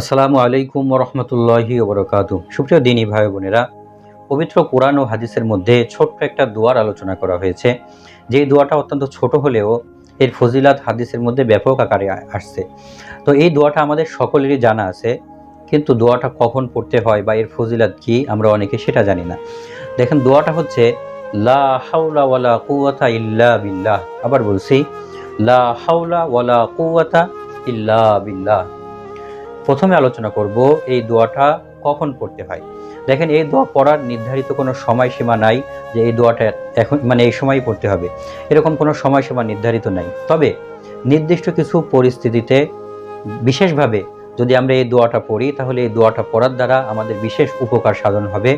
আসসালামু আলাইকুম রহমতুল্লাহি ওবরকাত সুপ্রিয় দিনী ভাই বোনেরা, পবিত্র কোরআন ও হাদিসের মধ্যে ছোট্ট একটা দোয়ার আলোচনা করা হয়েছে। যে দোয়াটা অত্যন্ত ছোট হলেও এর ফজিলাত হাদিসের মধ্যে ব্যাপক আকারে আসছে। তো এই দোয়াটা আমাদের সকলেরই জানা আছে, কিন্তু দোয়াটা কখন পড়তে হয় বা এর ফজিলাত কি, আমরা অনেকে সেটা জানি না। দেখেন দোয়াটা হচ্ছে, লা হাওলা ওয়ালা কুওয়াতা ইল্লা বিল্লাহ। আবার বলছি, লা হাওলা ওয়ালা কুওয়াতা ইল্লা বিল্লাহ। প্রথমে আলোচনা করব এই দোয়াটা কখন পড়তে হয়। দেখেন, এই দোয়া পড়ার নির্ধারিত কোনো সময়সীমা নাই যে এই দোয়াটা এখন মানে এই সময়ই পড়তে হবে। এরকম কোনো সময়সীমা নির্ধারিত নাই। তবে নির্দিষ্ট কিছু পরিস্থিতিতে বিশেষভাবে যদি আমরা এই দোয়াটা পড়ি, তাহলে এই দোয়াটা পড়ার দ্বারা আমাদের বিশেষ উপকার সাধন হবে।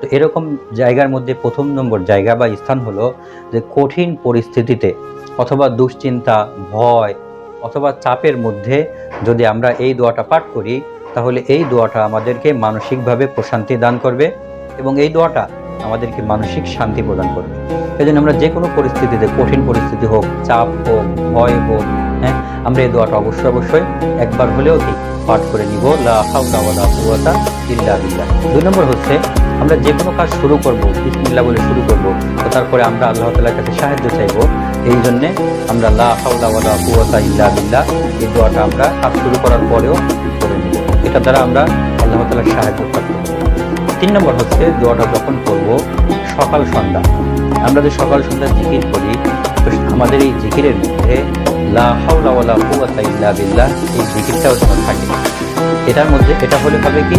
তো এরকম জায়গার মধ্যে প্রথম নম্বর জায়গা বা স্থান হলো যে কঠিন পরিস্থিতিতে অথবা দুশ্চিন্তা, ভয় অথবা চাপের মধ্যে যদি আমরা এই দোয়াটা পাঠ করি, তাহলে এই দোয়াটা আমাদেরকে মানসিকভাবে প্রশান্তি দান করবে এবং এই দোয়াটা আমাদেরকে মানসিক শান্তি প্রদান করবে। এই জন্য আমরা যে কোনো পরিস্থিতিতে, কঠিন পরিস্থিতি হোক, চাপ হোক, ভয় হোক হ্যাঁ আমরা এই দোয়াটা অবশ্যই অবশ্যই একবার হলেও কি পাঠ করে নিব। লা ওয়ালা ইল্লা দুই নম্বর হচ্ছে আমরা যে কোনো কাজ শুরু করব, বিসমিল্লাহ বলে শুরু করব, তো তারপরে আমরা আল্লাহ তাআলার কাছে সাহায্য চাইব। এই জন্যে আমরা লা হাওলা ওয়ালা কুওয়াতা ইল্লা এই দোয়াটা আমরা কাজ শুরু করার পরেও করে নিব। এটা দ্বারা আমরা আল্লাহ তাআলার সাহায্য প্রাপ্ত তিন নম্বর হচ্ছে দোয়াটা যখন করব, সকাল সন্ধ্যা। আমরা যে সকাল সন্ধ্যা জিকির করি, তো আমাদের এই জিকিরের মধ্যে লা কুওয়াতা ইল্লা বিল্লাহ, এই জিকিরটাও যেন থাকে। এটার মধ্যে এটা হলে হবে কি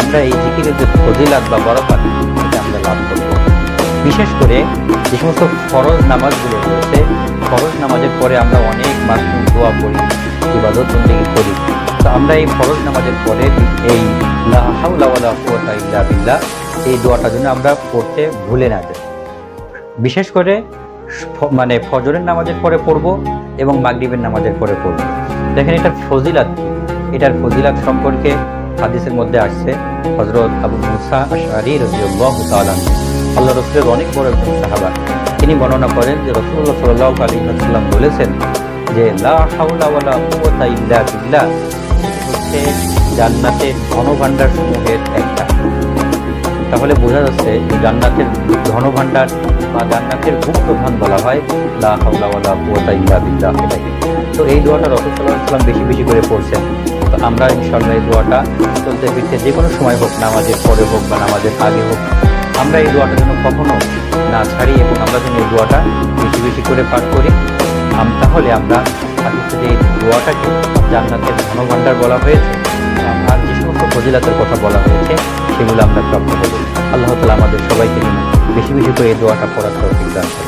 আমরা এই জিকিরের যে ফজিলাত বা বরকত, এটা আমরা লাভ করব। বিশেষ করে যে সমস্ত ফরজ নামাজগুলো রয়েছে, ফরজ নামাজের পরে আমরা অনেক মাসুম দোয়া পড়ি ইবাদত বন্দেগী করি। তো আমরা এই ফরজ নামাজের পরে এই লা হাওলা ওয়ালা কুওয়াতা ইল্লা বিল্লাহ, এই দোয়াটা যেন আমরা পড়তে ভুলে না যাই। বিশেষ করে মানে ফজরের নামাজের পরে পড়ব এবং মাগরিবের নামাজের পরে পড়ব। দেখেন এটা ফজিলাত এটার ফজিলাত সম্পর্কে হাদিসের মধ্যে আসছে। হজরত আবু মুসা আশারি রাদিয়াল্লাহু তাআলা আনহু। আল্লাহ রসুলের অনেক বড় একজন সাহাবা। তিনি বর্ণনা করেন যে রসুল্লাহ সাল্লাহ আলী বলেছেন যে, লা ওয়ালা কুওয়াতা ইল্লা হচ্ছে জান্নাতের ধনভাণ্ডার সমূহের একটা। তাহলে বোঝা যাচ্ছে যে জান্নাতের ধনভাণ্ডার বা জান্নাতের গুপ্ত ধন বলা হয় লা ওয়ালা কুওয়াতা ইল্লা বিল্লাহ এটাকে। তো এই দোয়াটা রসুল সাল্লাহ সাল্লাম বেশি বেশি করে পড়ছেন। তো আমরা ইনশাল্লাহ এই দোয়াটা চলতে ফিরতে যে কোনো সময় হোক, নামাজের পরে হোক বা নামাজের আগে হোক, আমরা এই দোয়াটা যেন কখনো না ছাড়ি এবং আমরা যেন এই দোয়াটা বেশি বেশি করে পাঠ করি। তাহলে আমরা যে দোয়াটাকে জান্নাতের ধনভাণ্ডার বলা হয়েছে আর যে সমস্ত ফজিলাতের কথা বলা হয়েছে, সেগুলো আমরা প্রাপ্ত করব আল্লাহ তালা আমাদের সবাইকে বেশি বেশি করে এই দোয়াটা পড়ার তৌফিক দান করেন।